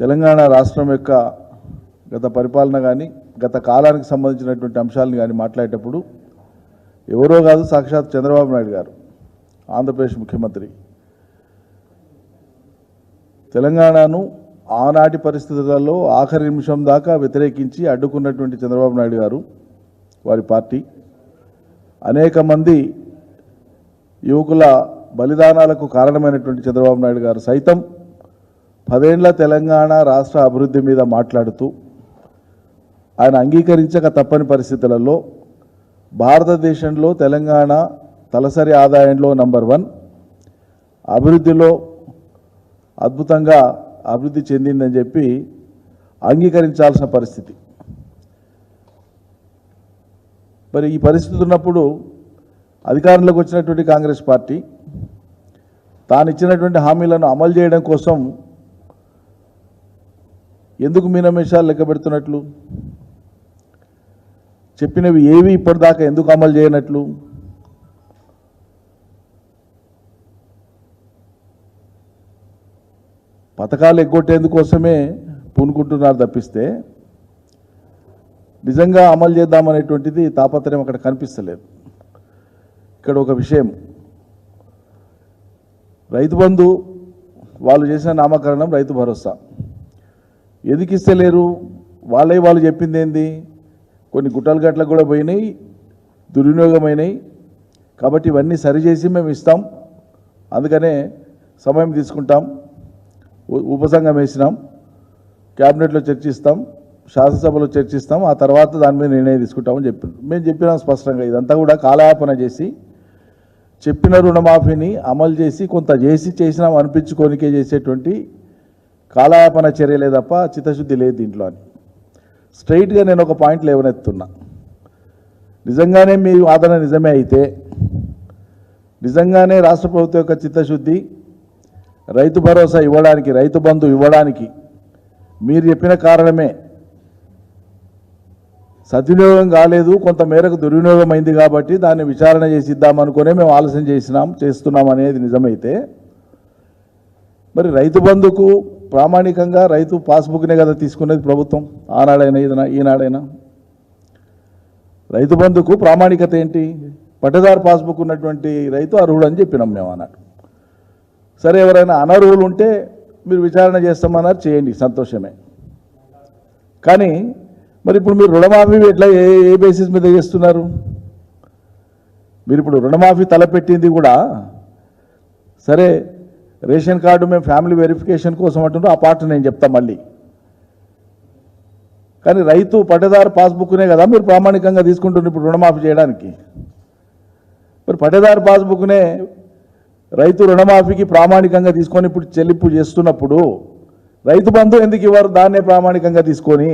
తెలంగాణ రాష్ట్రం యొక్క గత పరిపాలన కానీ గత కాలానికి సంబంధించినటువంటి అంశాలను కానీ మాట్లాడేటప్పుడు ఎవరో కాదు సాక్షాత్ చంద్రబాబు నాయుడు గారు ఆంధ్రప్రదేశ్ ముఖ్యమంత్రి. తెలంగాణను ఆనాటి పరిస్థితులలో ఆఖరి నిమిషం దాకా వ్యతిరేకించి అడ్డుకున్నటువంటి చంద్రబాబు నాయుడు గారు వారి పార్టీ. అనేక మంది యువకుల బలిదానాలకు కారణమైనటువంటి చంద్రబాబు నాయుడు గారు సైతం పదేండ్ల తెలంగాణ రాష్ట్ర అభివృద్ధి మీద మాట్లాడుతూ ఆయన అంగీకరించక తప్పని పరిస్థితులలో భారతదేశంలో తెలంగాణ తలసరి ఆదాయంలో నంబర్ వన్ అభివృద్ధిలో అద్భుతంగా అభివృద్ధి చెందిందని చెప్పి అంగీకరించాల్సిన పరిస్థితి. మరి ఈ పరిస్థితి ఉన్నప్పుడు అధికారంలోకి వచ్చినటువంటి కాంగ్రెస్ పార్టీ తాను ఇచ్చినటువంటి హామీలను అమలు చేయడం కోసం ఎందుకు మీనమేషాలు లెక్క పెడుతున్నట్లు? చెప్పినవి ఏవి ఇప్పటిదాకా ఎందుకు అమలు చేయనట్లు? పథకాలు ఎగ్గొట్టేందుకోసమే పూనుకుంటున్నారు తప్పిస్తే నిజంగా అమలు చేద్దామనేటువంటిది తాపత్రయం అక్కడ కనిపిస్తలేదు. ఇక్కడ ఒక విషయం. రైతు బంధు వాళ్ళు చేసిన నామకరణం రైతు భరోసా. ఎందుకు ఇస్తలేరు వాళ్ళే వాళ్ళు చెప్పింది ఏంది కొన్ని గుట్టలు గట్లకు కూడా పోయినాయి దుర్వినియోగమైనవి కాబట్టి ఇవన్నీ సరిచేసి మేము ఇస్తాం. అందుకనే సమయం తీసుకుంటాం. ఉపసంఘం వేసినాం. క్యాబినెట్లో చర్చిస్తాం. శాసనసభలో చర్చిస్తాం. ఆ తర్వాత దాని మీద నిర్ణయం తీసుకుంటామని చెప్పారు మేము చెప్పినాం స్పష్టంగా ఇదంతా కూడా కాలయాపన చేసి చెప్పిన రుణమాఫీని అమలు చేసి కొంత చేసి చేసినాం అనిపించుకోనికే చేసేటువంటి కాలయాపన చర్యలే తప్ప చిత్తశుద్ధి లేదు దీంట్లో అని. స్ట్రైట్గా నేను ఒక పాయింట్ లేవనెత్తున్నా. నిజంగానే మీ వాదన నిజమే అయితే నిజంగానే రాష్ట్ర ప్రభుత్వం యొక్క చిత్తశుద్ధి రైతు భరోసా ఇవ్వడానికి రైతు బంధు ఇవ్వడానికి మీరు చెప్పిన కారణమే. సద్వినియోగం కాలేదు కొంత మేరకు దుర్వినియోగం అయింది కాబట్టి దాన్ని విచారణ చేసి ఇద్దామనుకునే మేము ఆలస్యం చేసినాం చేస్తున్నాం అనేది నిజమైతే మరి రైతు బంధుకు ప్రామాణికంగా రైతు పాస్బుక్నే కదా తీసుకునేది ప్రభుత్వం. ఆనాడైనా ఈదనా ఈనాడైనా. రైతు బంధుకు ప్రామాణికత ఏంటి? పట్టదారు పాస్బుక్ ఉన్నటువంటి రైతు అర్హుడు అని చెప్పినాం మేము అన్నాడు సరే ఎవరైనా అనర్హులు ఉంటే మీరు విచారణ చేస్తామన్నారు చేయండి సంతోషమే. కానీ మరి ఇప్పుడు మీరు రుణమాఫీ ఎట్లా ఏ ఏ బేసిస్ మీద చేస్తున్నారు? మీరు ఇప్పుడు రుణమాఫీ తలపెట్టింది కూడా సరే రేషన్ కార్డు మేము ఫ్యామిలీ వెరిఫికేషన్ కోసం అంటున్నాం ఆ పార్ట్ నేను చెప్తాను మళ్ళీ. కానీ రైతు పట్టేదారు పాస్బుక్నే కదా మీరు ప్రామాణికంగా తీసుకుంటున్న ఇప్పుడు రుణమాఫీ చేయడానికి. మరి పట్టేదారు పాస్బుక్నే రైతు రుణమాఫీకి ప్రామాణికంగా తీసుకొని ఇప్పుడు చెల్లింపు చేస్తున్నప్పుడు రైతు బంధు ఎందుకు ఇవ్వరు? దాన్నే ప్రామాణికంగా తీసుకొని